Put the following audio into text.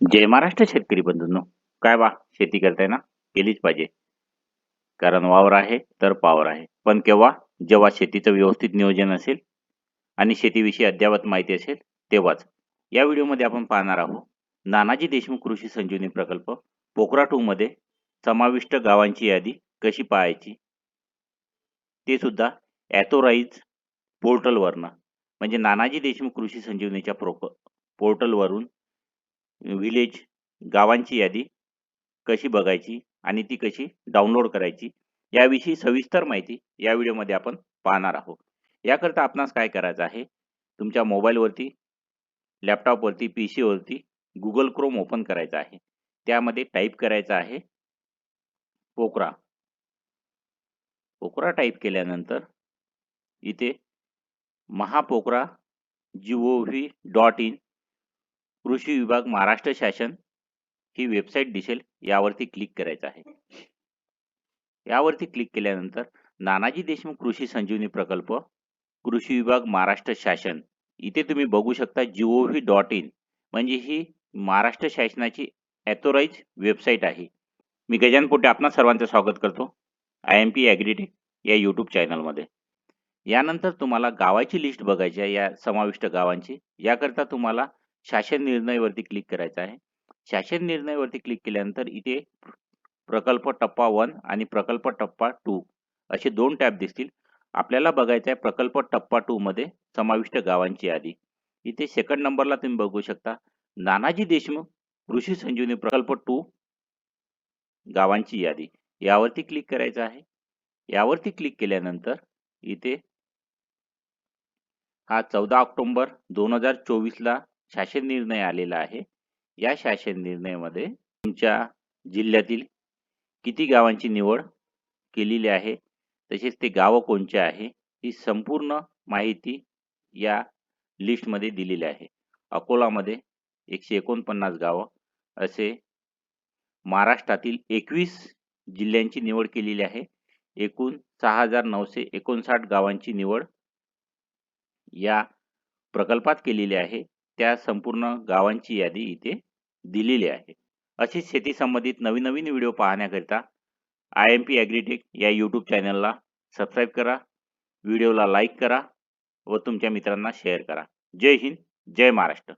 जय महाराष्ट्र शेतकरी बंधूंनो. काय बा शेती करताय ना? केलीच पाहिजे. कारण वावर आहे तर पावर आहे. पण केव्हा? जेव्हा शेतीचं व्यवस्थित नियोजन असेल आणि शेतीविषयी अद्ययावत माहिती असेल तेव्हाच. या व्हिडिओमध्ये आपण पाहणार आहोत नानाजी देशमुख कृषी संजीवनी प्रकल्प पोखरा टू मध्ये समाविष्ट गावांची यादी कशी पाहायची? ते सुद्धा ॲथोराईज पोर्टलवरनं. म्हणजे नानाजी देशमुख कृषी संजीवनीच्या प्रोप पोर्टलवरून विलेज गावांची यादी कशी बघायची आणि ती कशी डाउनलोड करायची याविषयी सविस्तर माहिती या व्हिडिओमध्ये आपण पाहणार आहोत. याकरता आपणास काय करायचं आहे? तुमच्या मोबाईलवरती लॅपटॉपवरती पी सीवरती गुगल क्रोम ओपन करायचं आहे. त्यामध्ये टाईप करायचं आहे पोकरा. पोकरा टाईप केल्यानंतर इथे Mahapocra G O V dot in कृषी विभाग महाराष्ट्र शासन ही वेबसाईट दिसेल यावरती क्लिक करायचं आहे. यावरती क्लिक केल्यानंतर नानाजी देशमुख कृषी संजीवनी प्रकल्प कृषी विभाग महाराष्ट्र शासन. इथे तुम्ही बघू शकता G O V dot in म्हणजे ही महाराष्ट्र शासनाची ॲथोराईज वेबसाईट आहे. मी गजान पोटे आपणा सर्वांचं स्वागत करतो. आय एम पी ॲग्रीटेक या यूट्यूब चॅनलमध्ये यानंतर तुम्हाला गावाची लिस्ट बघायची आहे या समाविष्ट गावांची. याकरता तुम्हाला शासन निर्णयवरती क्लिक करायचं आहे. शासन निर्णयवरती क्लिक केल्यानंतर इथे प्रकल्प टप्पा वन आणि प्रकल्प टप्पा टू असे दोन टॅब दिसतील. आपल्याला बघायचं आहे प्रकल्प टप्पा टू मध्ये समाविष्ट गावांची यादी. इथे सेकंड नंबरला तुम्ही बघू शकता. नानाजी देशमुख कृषी संजीवनी प्रकल्प टू गावांची यादी. यावरती क्लिक करायचं आहे. यावरती क्लिक केल्यानंतर इथे हा चौदा ऑक्टोंबर दोन हजार चोवीसला शासन निर्णय आलेला आहे. या शासन निर्णयामध्ये तुमच्या जिल्ह्यातील किती गावांची निवड केलेली आहे तसेच ते गावं कोणचे आहे ही संपूर्ण माहिती या लिस्टमध्ये दिलेली आहे. अकोलामध्ये एकशे एकोणपन्नास गावं असे महाराष्ट्रातील एकवीस जिल्ह्यांची निवड केलेली आहे. एकूण सहा हजार नऊशे एकोणसाठ गावांची निवड या प्रकल्पात केलेली आहे. त्या संपूर्ण गावांची यादी इथे दिलेली आहे. अशीच शेती संबंधित नवीन नवीन व्हिडिओ पाहण्याकरिता आय एम पी ॲग्रीटेक या यूट्यूब चॅनलला सबस्क्राईब करा. व्हिडिओला लाईक करा व तुमच्या मित्रांना शेअर करा. जय हिंद जय महाराष्ट्र.